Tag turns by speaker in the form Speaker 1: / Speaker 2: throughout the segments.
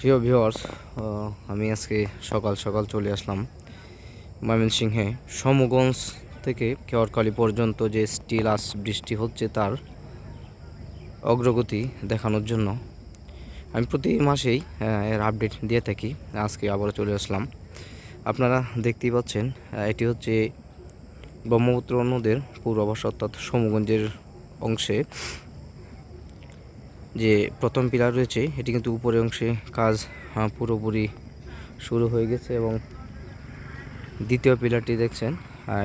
Speaker 1: প্রিয় ভিউয়ার্স আমি আজকে সকাল সকাল চলে আসলাম ময়মনসিংহে। সমগঞ্জ থেকে কেওয়ারকালী পর্যন্ত যে স্টিল আস বৃষ্টি হচ্ছে তার অগ্রগতি দেখানোর জন্য আমি প্রতি মাসেই এর আপডেট দিয়ে থাকি। আজকে আবার চলে আসলাম। আপনারা দেখতেই পাচ্ছেন এটি হচ্ছে ব্রহ্মপুত্র নদের পূর্বাভাস অর্থাৎ সমগঞ্জের অংশে। যে প্রথম পিলার রয়েছে, এটি কিন্তু উপরের অংশে কাজ পুরোপুরি শুরু হয়ে গেছে এবং দ্বিতীয় পিলারটি দেখছেন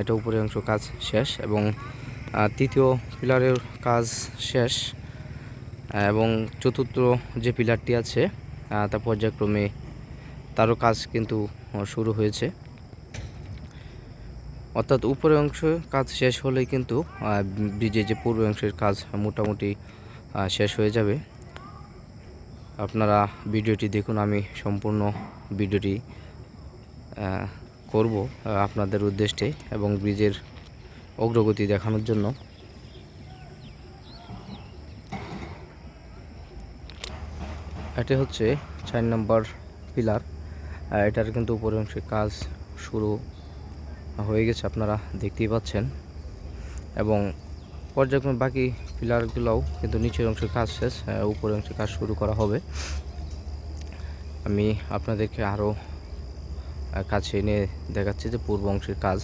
Speaker 1: এটা উপরের অংশ কাজ শেষ এবং তৃতীয় পিলারের কাজ শেষ এবং চতুর্থ যে পিলারটি আছে তা পর্যায়ক্রমে তারও কাজ কিন্তু শুরু হয়েছে। অর্থাৎ উপরের অংশ কাজ শেষ হলেই কিন্তু ব্রিজের যে পূর্ব অংশের কাজ মোটামুটি শেষ হয়ে যাবে। আপনারা ভিডিওটি দেখুন, আমি সম্পূর্ণ ভিডিওটি করব আপনাদের উদ্দেশ্যে এবং ব্রিজের অগ্রগতি দেখানোর জন্য। এটি হচ্ছে চার নম্বর পিলার এটার কিন্তু উপরের অংশে কাজ শুরু হয়ে গেছে, আপনারা দেখতেই পাচ্ছেন। এবং পর্যায়ক্রমে বাকি পিলারগুলোও কিন্তু নিচের অংশের কাজ শেষ উপরের অংশের কাজ শুরু করা হবে। আমি আপনাদেরকে আরও কাছে এনে দেখাচ্ছি যে পূর্ব অংশের কাজ।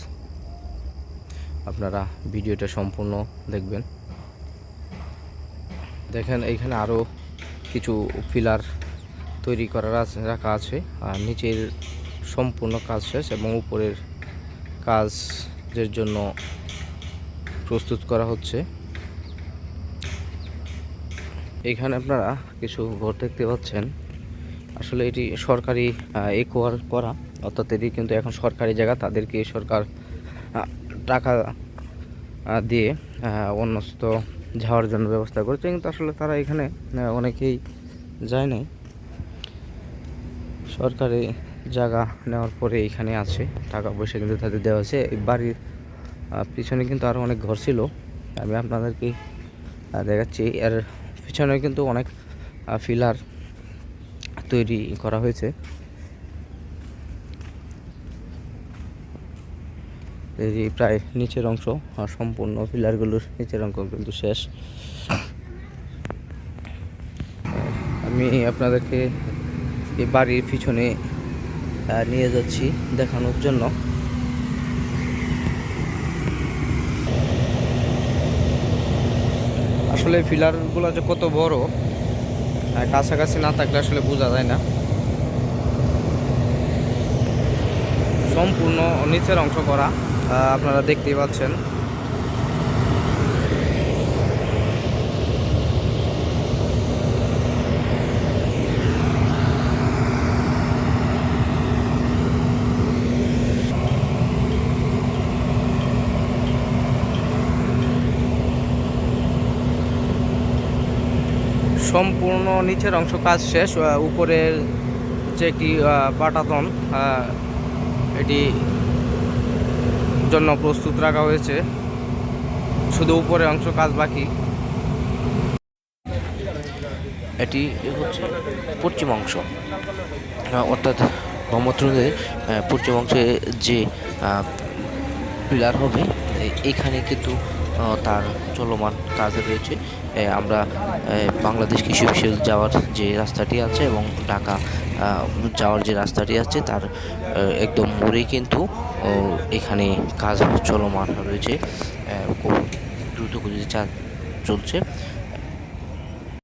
Speaker 1: আপনারা ভিডিওটা সম্পূর্ণ দেখবেন। দেখেন, এইখানে আরও কিছু পিলার তৈরি করার রাখা আছে। আর নিচের সম্পূর্ণ কাজ শেষ এবং উপরের কাজের জন্য প্রস্তুত করা হচ্ছে। এখানে আপনারা কিছু ঘর দেখতে পাচ্ছেন। আসলে এটি সরকারি একোয়ার করা। অর্থাৎ এটি কিন্তু এখন সরকারি জায়গা। তাদেরকে সরকার টাকা দিয়ে অন্যস্ত যাওয়ার জন্য ব্যবস্থা করেছে। কিন্তু আসলে তারা এখানে অনেকেই যায় নাই। সরকারি জায়গা নেওয়ার পরে এখানে আছে। টাকা পয়সা কিন্তু তাদের দেওয়া হয়েছে। বাড়ির পিছনে কিন্তু আরও অনেক ঘর ছিল। আমি আপনাদেরকে দেখাচ্ছি। এর পিছনে কিন্তু অনেক ফিলার তৈরি করা হয়েছে। এই প্রায় নিচের অংশ সম্পূর্ণ পিলারগুলোর নিচের অংশ কিন্তু শেষ। আমি আপনাদেরকে এই বাড়ির পিছনে নিয়ে যাচ্ছি দেখানোর জন্য। আসলে ফিলারগুলো যে কত বড় কাছাকাছি না থাকলে আসলে বোঝা যায় না। সম্পূর্ণ নিচের অংশ করা আপনারা দেখতেই পাচ্ছেন। সম্পূর্ণ নিচের অংশ কাজ শেষ উপরের যে একটি পাটাতন এটি জন্য প্রস্তুত রাখা হয়েছে। শুধু উপরের অংশ কাজ বাকি।
Speaker 2: এটি হচ্ছে পশ্চিম অংশ। অর্থাৎ ব্রহ্মপুত্রের আহ, পশ্চিম অংশে যে পিলার হবে এখানে কিন্তু তার চলমান কাজে রয়েছে। আমরা বাংলাদেশ কৃষি বিশ্ববিদ্যালয় যাওয়ার যে রাস্তাটি আছে এবং ঢাকা যাওয়ার যে রাস্তাটি আছে, তার একদম মোড়েই কিন্তু এখানে কাজ চলমান রয়েছে। খুব দ্রুত গতিতে চলছে।